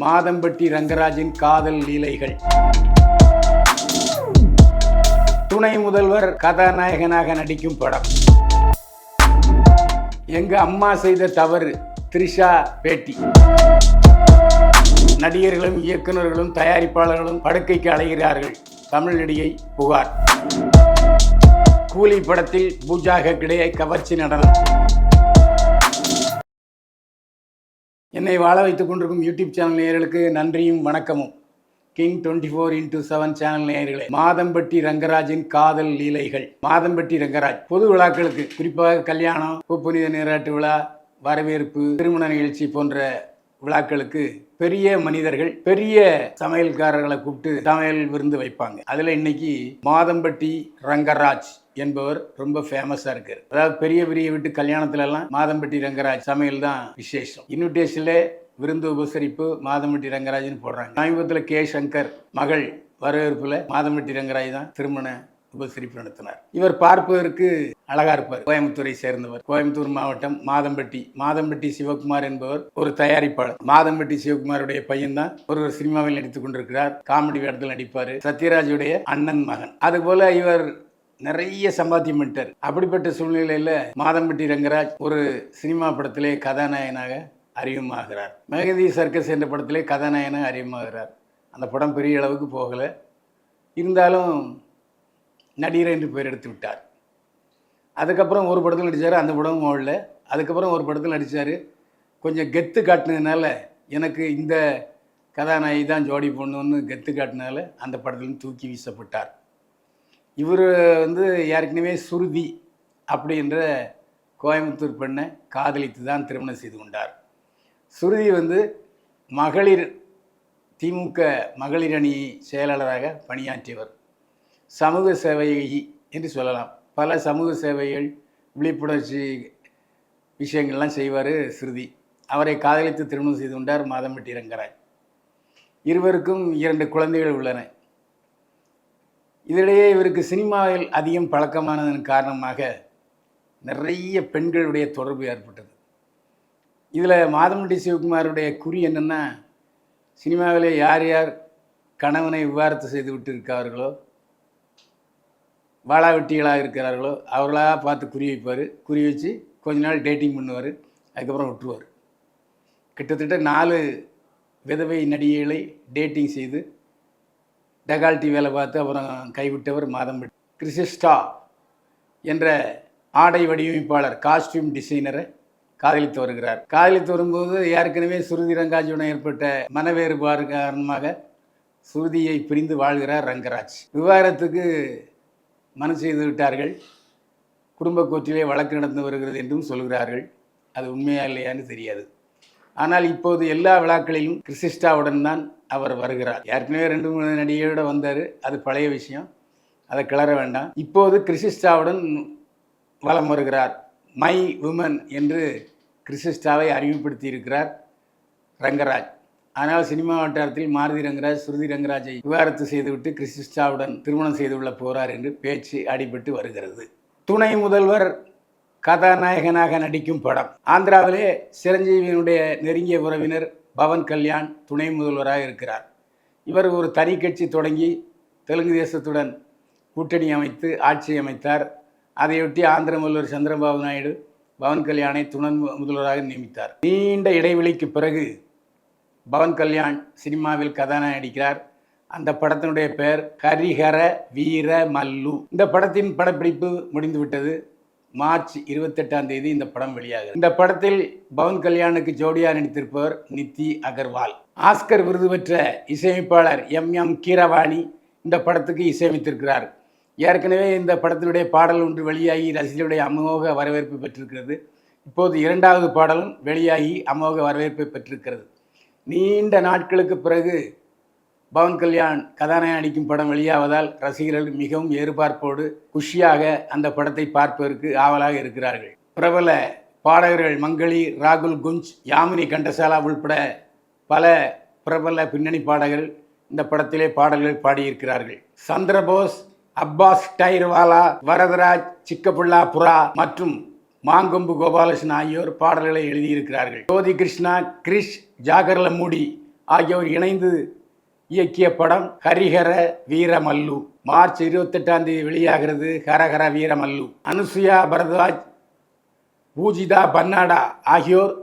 மாதம்பட்டி ரங்கராஜின் காதல் லீலைகள். துணை முதல்வர் கதாநாயகனாக நடிக்கும் படம். எங்க அம்மா செய்த தவறு த்ரிஷா பேட்டி. நடிகர்களும் இயக்குநர்களும் தயாரிப்பாளர்களும் படுக்கைக்கு அலைகிறார்கள். தமிழ் நடிகை புகார். கூலி படத்தில் பூஜாக ஹெக்டே கவர்ச்சி நடனம். என்னை வாழ வைத்துக் கொண்டிருக்கும் யூடியூப் சேனல் நேயர்களுக்கு நன்றியும் வணக்கமும். King twenty four into seven channel நேயர்களே மாதம்பட்டி ரங்கராஜின் காதல் லீலைகள். மாதம்பட்டி ரங்கராஜ் பொது விழாக்களுக்கு குறிப்பாக கல்யாணம் புனித நீராட்டு விழா வரவேற்பு திருமண நிகழ்ச்சி போன்ற விழாக்களுக்கு பெரிய மனிதர்கள் பெரிய சமையல்காரர்களை கூப்பிட்டு சமையல் விருந்து வைப்பாங்க. அதில் இன்னைக்கு மாதம்பட்டி ரங்கராஜ் என்பவர் ரொம்ப ஃபேமஸா இருக்கார். அதாவது பெரிய பெரிய வீட்டு கல்யாணத்துல எல்லாம் மாதம்பட்டி ரங்கராஜ் சமையல் தான் விசேஷம். இன்விடேஷன்ல விருந்து உபசரிப்பு மாதம்பட்டி ரங்கராஜ்னு போடுறாங்க. சமீபத்தில் கே. சங்கர் மகள் வரவேற்புல மாதம்பட்டி ரங்கராஜ் தான் திருமண உபசரிப்பு நடத்தினார். இவர் பார்ப்பதற்கு அழகா இருப்பார். கோயம்புத்தூரை சேர்ந்தவர். கோயம்புத்தூர் மாவட்டம் மாதம்பட்டி. மாதம்பட்டி சிவகுமார் என்பவர் ஒரு தயாரிப்பாளர். மாதம்பட்டி சிவகுமாருடைய பையன் தான் ஒரு ஒரு சினிமாவில் நடித்துக் கொண்டிருக்கிறார். காமெடி வேடத்தில் நடிப்பார். சத்யராஜுடைய அண்ணன் மகன். அதுபோல இவர் நிறைய சம்பாத்தியம் பண்ணிட்டார். அப்படிப்பட்ட சூழ்நிலையில் மாதம்பட்டி ரங்கராஜ் ஒரு சினிமா படத்திலே கதாநாயகனாக அறிமுகமாகிறார். மெகதி சர்க்கஸ் என்ற படத்திலே கதாநாயகனாக அறிமுகமாகிறார். அந்த படம் பெரிய அளவுக்கு போகலை. இருந்தாலும் நடிகர் என்று பெயர் எடுத்து விட்டார். அதுக்கப்புறம் ஒரு படத்தில் நடித்தார் அந்த படமும் ஓடல. அதுக்கப்புறம் ஒரு படத்தில் நடித்தார் கொஞ்சம் கெத்து காட்டினதுனால எனக்கு இந்த கதாநாயகி தான் ஜோடி பொண்ணுன்னு கெத்து காட்டினால அந்த படத்துலேருந்து தூக்கி வீசப்பட்டார். இவர் வந்து ஏற்கனவே சுருதி அப்படின்ற கோயம்புத்தூர் பெண்ணை காதலித்து தான் திருமணம் செய்து கொண்டார். சுருதி வந்து மகளிர் திமுக மகளிர் அணி செயலாளராக பணியாற்றியவர். சமூக சேவை என்று சொல்லலாம். பல சமூக சேவைகள் விழிப்புணர்ச்சி விஷயங்கள்லாம் செய்வார் ஸ்ருதி அவரை காதலித்து திருமணம் செய்து கொண்டார் மாதம்பட்டி ரங்கராஜ். இருவருக்கும் இரண்டு குழந்தைகள் உள்ளன. இதனிடையே இவருக்கு சினிமாவில் அதிகம் பழக்கமானதன் காரணமாக நிறைய பெண்களுடைய தொடர்பு ஏற்பட்டது. இதில் மாதம்பட்டி சிவகுமாருடைய குறி என்னென்னா சினிமாவிலே யார் யார் கணவனை விவாரத்து செய்து விட்டு இருக்கிறார்களோ வாழாவெட்டிகளாக இருக்கிறார்களோ அவர்களாக பார்த்து குறி வைப்பார். குறி வச்சு கொஞ்ச நாள் டேட்டிங் பண்ணுவார். அதுக்கப்புறம் விட்டுருவார். கிட்டத்தட்ட நாலு விதவை நடிகைகளை டேட்டிங் செய்து டெகால்ட்டி வேலை பார்த்து அப்புறம் கைவிட்டவர் மாதம் கிறிசிஸ்டா என்ற ஆடை வடிவமைப்பாளர் காஸ்டியூம் டிசைனரை காதலித்து வருகிறார். காதலித்து வரும்போது ஏற்கனவே சுருதி ரங்காஜுடன் ஏற்பட்ட மனவேறுபாடு காரணமாக சுருதியை பிரிந்து வாழ்கிறார் ரங்கராஜ். விவாகரத்துக்கு மனு செய்து விட்டார்கள். குடும்ப கோர்ட்டிலே வழக்கு நடந்து வருகிறது என்றும் சொல்கிறார்கள். அது உண்மையா இல்லையான்னு தெரியாது. ஆனால் இப்போது எல்லா விழாக்களிலும் கிறிசிஸ்டாவுடன் தான் அவர் வருகிறார். ஏற்கனவே ரெண்டு மூணு நடிகையோட வந்தார். அது பழைய விஷயம். அதை கிளற வேண்டாம். இப்போது கிறிசிஸ்டாவுடன் வலம் வருகிறார். மை உமன் என்று கிறிசிஸ்டாவை அறிமுகப்படுத்தி இருக்கிறார் ரங்கராஜ். ஆனால் சினிமா வட்டாரத்தில் மாருதி ரங்கராஜ் ஸ்ருதி ரங்கராஜை விவாகரத்து செய்துவிட்டு கிறிஸ்டாவுடன் திருமணம் செய்துள்ள போகிறார் என்று பேச்சு அடிபட்டு வருகிறது. துணை முதல்வர் கதாநாயகனாக நடிக்கும் படம். ஆந்திராவிலே சிரஞ்சீவியினுடைய நெருங்கிய உறவினர் பவன் கல்யாண் துணை முதல்வராக இருக்கிறார். இவர் ஒரு தனி கட்சி தொடங்கி தெலுங்கு தேசத்துடன் கூட்டணி அமைத்து ஆட்சி அமைத்தார். அதையொட்டி ஆந்திர முதல்வர் சந்திரபாபு நாயுடு பவன் கல்யாணை துணை முதல்வராக நியமித்தார். நீண்ட இடைவெளிக்கு பிறகு பவன் கல்யாண் சினிமாவில் கதாநாயகன் நடிக்கிறார் அந்த படத்தினுடைய பெயர் ஹரிஹர வீர மல்லு இந்த படத்தின் படப்பிடிப்பு முடிந்துவிட்டது. மார்ச் இருபத்தெட்டாம் தேதி இந்த படம் வெளியாகிறது. இந்த படத்தில் பவன் கல்யாணுக்கு ஜோடியா நடித்திருப்பவர் நித்தி அகர்வால். ஆஸ்கர் விருது பெற்ற இசையமைப்பாளர் எம் எம் கீரவாணி இந்த படத்துக்கு இசையமைத்திருக்கிறார். ஏற்கனவே இந்த படத்தினுடைய பாடல் ஒன்று வெளியாகி ரசிகர்களுடைய அமோக வரவேற்பு பெற்றிருக்கிறது. இப்போது இரண்டாவது பாடலும் வெளியாகி அமோக வரவேற்பை பெற்றிருக்கிறது. நீண்ட நாட்களுக்கு பிறகு பவன் கல்யாண் கதாநாயகன் நடிக்கும் படம் வெளியாவதால் ரசிகர்கள் மிகவும் எதிர்பார்ப்போடு குஷியாக அந்த படத்தை பார்ப்பதற்கு ஆவலாக இருக்கிறார்கள். பிரபல பாடகர்கள் மங்களி ராகுல் குஞ்ச் யாமினி கண்டசாலா உள்பட பல பிரபல பின்னணி பாடகர்கள் இந்த படத்திலே பாடல்கள் பாடியிருக்கிறார்கள். சந்திரபோஸ் அப்பாஸ் டைர்வாலா வரதராஜ் சிக்கப்புள்ளா புறா மற்றும் மாங்கொம்பு கோபாலகிருஷ்ணன் ஆகியோர் பாடல்களை எழுதியிருக்கிறார்கள். ஜோதி கிருஷ்ணா கிரிஷ் ஜாகர்லமூடி ஆகியோர் இணைந்து இயக்கிய படம் ஹரிஹர வீரமல்லு. மார்ச் இருபத்தெட்டாம் தேதி வெளியாகிறது ஹரஹர வீரமல்லு. அனுசுயா பரத்வாஜ் பூஜிதா பன்னாடா ஆகியோர்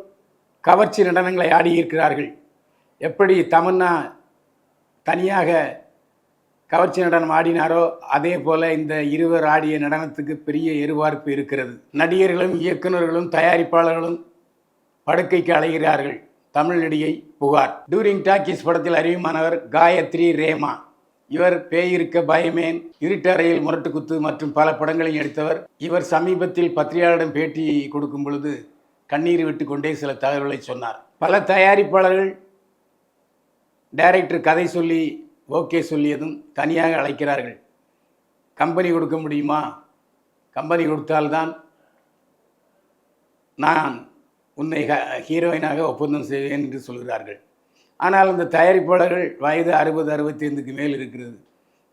கவர்ச்சி நடனங்களை ஆடியிருக்கிறார்கள். எப்படி தமன்னா தனியாக கவர்ச்சி நடனம் ஆடினாரோ அதே போல இந்த இருவர் ஆடிய நடனத்துக்கு பெரிய எதிர்பார்ப்பு இருக்கிறது. நடிகர்களும் இயக்குநர்களும் தயாரிப்பாளர்களும் படுக்கைக்கு அலைகிறார்கள். தமிழ் நடிகை புகார். டூரிங் டாக்கீஸ் படத்தில் அறிவுமானவர் காயத்ரி ரேமா. இவர் பேயிருக்க பயமேன் இருட்டறையில் முரட்டுக்குத்து மற்றும் பல படங்களையும் எடுத்தவர். இவர் சமீபத்தில் பத்திரிகையாளரிடம் பேட்டி கொடுக்கும் பொழுது கண்ணீர் விட்டு கொண்டே சில தகவல்களை சொன்னார். பல தயாரிப்பாளர்கள் டைரக்டர் கதை சொல்லி ஓகே சொல்லியதும் தனியாக அழைக்கிறார்கள். கம்பெனி கொடுக்க முடியுமா? கம்பெனி கொடுத்தால்தான் நான் உன்னை ஹ- ஹீரோயினாக ஒப்பந்தம் செய்வேன் என்று சொல்கிறார்கள். ஆனால் அந்த தயாரிப்பாளர்கள் வயது அறுபது அறுபத்தைந்துக்கு மேல் இருக்கிறது.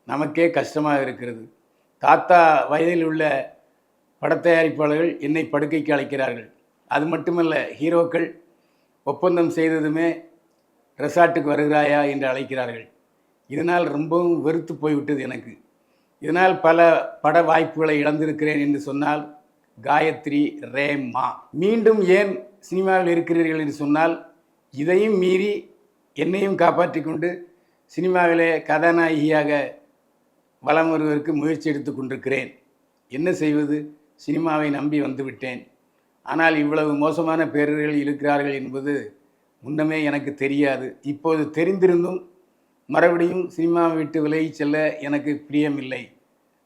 நமக்கே கஷ்டமாக இருக்கிறது. தாத்தா வயதில் உள்ள படத்தயாரிப்பாளர்கள் என்னை படுக்கைக்கு அழைக்கிறார்கள். அது மட்டுமல்ல ஹீரோக்கள் ஒப்பந்தம் செய்ததுமே ரெசார்ட்டுக்கு வருகிறாயா என்று அழைக்கிறார்கள். இதனால் ரொம்பவும் வெறுத்து போய்விட்டது எனக்கு. இதனால் பல பட வாய்ப்புகளை இழந்திருக்கிறேன் என்று சொன்னால் காயத்ரி ரேமா மீண்டும் ஏன் சினிமாவில் இருக்கிறீர்கள் என்று சொன்னால் இதையும் மீறி என்னையும் காப்பாற்றிக் கொண்டு சினிமாவிலே கதாநாயகியாக வலம் வருவதற்கு முயற்சி எடுத்து கொண்டிருக்கிறேன். என்ன செய்வது? சினிமாவை நம்பி வந்துவிட்டேன். ஆனால் இவ்வளவு மோசமான பேரர்கள் இருக்கிறார்கள் என்பது முன்னமே எனக்கு தெரியாது. இப்போது தெரிந்திருந்தும் மறுபடியும் சினிமாவை விட்டு விலகி செல்ல எனக்கு பிரியமில்லை.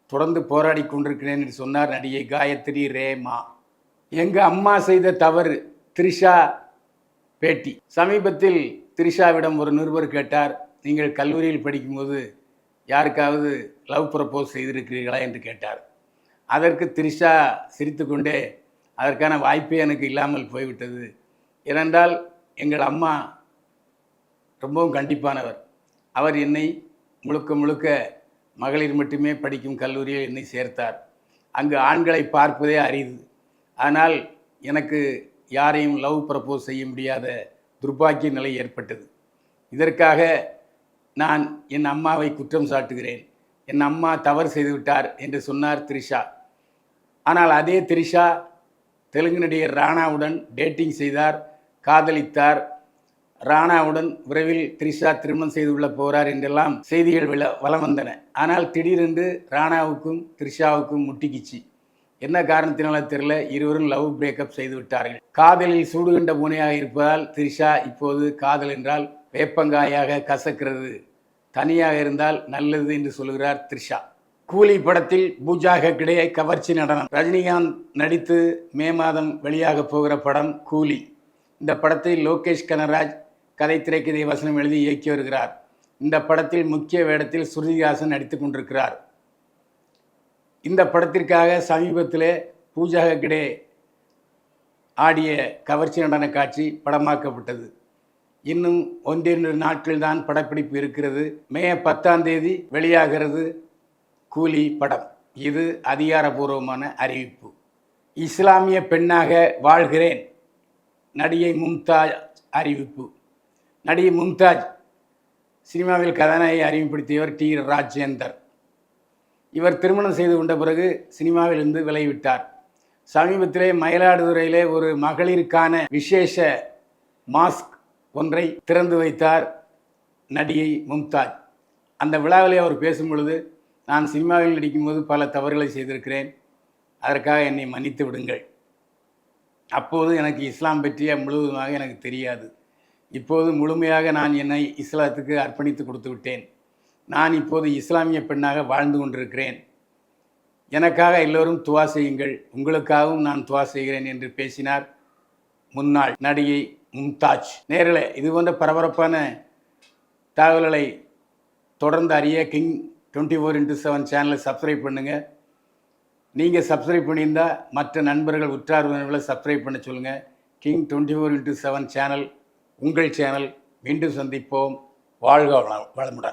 தொடர்ந்து போராடி கொண்டிருக்கிறேன் என்று சொன்னார் நடிகை காயத்ரி ரேமா. எங்கள் அம்மா செய்த தவறு த்ரிஷா பேட்டி. சமீபத்தில் த்ரிஷாவிடம் ஒரு நிருபர் கேட்டார் நீங்கள் கல்லூரியில் படிக்கும்போது யாருக்காவது லவ் ப்ரப்போஸ் செய்திருக்கிறீர்களா? என்று கேட்டார். அதற்கு த்ரிஷா சிரித்துக்கொண்டே அதற்கான வாய்ப்பே எனக்கு இல்லாமல் போய்விட்டது. ஏனென்றால் எங்கள் அம்மா ரொம்பவும் கண்டிப்பானவர். அவர் என்னை முழுக்க முழுக்க மகளிர் மட்டுமே படிக்கும் கல்லூரியில் என்னை சேர்த்தார். அங்கு ஆண்களை பார்ப்பதே அரிது. ஆனால் எனக்கு யாரையும் லவ் ப்ரப்போஸ் செய்ய முடியாத துர்பாக்கிய நிலை ஏற்பட்டது. இதற்காக நான் என் அம்மாவை குற்றம் சாட்டுகிறேன். என் அம்மா தவறு செய்துவிட்டார் என்று சொன்னார் த்ரிஷா. ஆனால் அதே த்ரிஷா தெலுங்கு நடிகர் ராணாவுடன் டேட்டிங் செய்தார் காதலித்தார் ராணாவுடன் விரைவில் த்ரிஷா திருமணம் செய்து கொள்ள போகிறார் என்றெல்லாம் செய்திகள் வில வலம் வந்தன. ஆனால் திடீரென்று ராணாவுக்கும் த்ரிஷாவுக்கும் முட்டிக்கிச்சு. என்ன காரணத்தினால தெரியல. இருவரும் லவ் பிரேக்கப் செய்து விட்டார்கள். காதலில் சூடுகண்ட பூனையாக இருப்பதால் த்ரிஷா இப்போது காதல் என்றால் வேப்பங்காயாக கசக்கிறது. தனியாக இருந்தால் நல்லது என்று சொல்கிறார் த்ரிஷா. கூலி படத்தில் பூஜா ஹெக்டே கவர்ச்சி நடனம். ரஜினிகாந்த் நடித்து மே மாதம் வெளியாக போகிற படம் கூலி. இந்த படத்தை லோகேஷ் கனராஜ் கதை திரைக்கதை வசனம் எழுதி இயக்கி வருகிறார். இந்த படத்தில் முக்கிய வேடத்தில் ஸ்ருதிஹாசன் நடித்து கொண்டிருக்கிறார். இந்த படத்திற்காக சமீபத்தில் பூஜா ஹெக்டே ஆடிய கவர்ச்சி நடன காட்சி படமாக்கப்பட்டது. இன்னும் ஒன்றிரண்டு நாட்கள் தான் படப்பிடிப்பு இருக்கிறது. மே பத்தாம் தேதி வெளியாகிறது கூலி படம். இது அதிகாரபூர்வமான அறிவிப்பு. இஸ்லாமிய பெண்ணாக வாழ்கிறேன். நடிகை மும்தாஜ் அறிவிப்பு. நடிகை மும்தாஜ் சினிமாவில் கதாநாயகி அறிமுகப்படுத்தியவர் டி ராஜேந்தர். இவர் திருமணம் செய்து கொண்ட பிறகு சினிமாவிலிருந்து விலகிவிட்டார். சமீபத்திலே மயிலாடுதுறையிலே ஒரு மகளிருக்கான விசேஷ மாஸ்க் ஒன்றை திறந்து வைத்தார் நடிகை மும்தாஜ். அந்த விழாவிலே அவர் பேசும் பொழுது நான் சினிமாவில் நடிக்கும்போது பல தவறுகளை செய்திருக்கிறேன். அதற்காக என்னை மன்னித்து விடுங்கள். அப்போது எனக்கு இஸ்லாம் பற்றிய முழுவதுமாக எனக்கு தெரியாது. இப்போது முழுமையாக நான் என்னை இஸ்லாத்துக்கு அர்ப்பணித்து கொடுத்து விட்டேன். நான் இப்போது இஸ்லாமிய பெண்ணாக வாழ்ந்து கொண்டிருக்கிறேன். எனக்காக எல்லோரும் துவா செய்யுங்கள். உங்களுக்காகவும் நான் துவா செய்கிறேன் என்று பேசினார் முன்னாள் நடிகை மும்தாஜ். நேரில் இது போன்ற பரபரப்பான தகவல்களை தொடர்ந்து அறிய king twenty four into seven சேனலை சப்ஸ்கிரைப் பண்ணுங்கள் நீங்கள் சப்ஸ்கிரைப் பண்ணியிருந்தால் மற்ற நண்பர்கள் உற்றார் உறவினர்களை சப்ஸ்கிரைப் பண்ண சொல்லுங்கள் king twenty four into seven channel உங்கள் சேனல் மீண்டும் சந்திப்போம். வாழ்க வளமுடன்.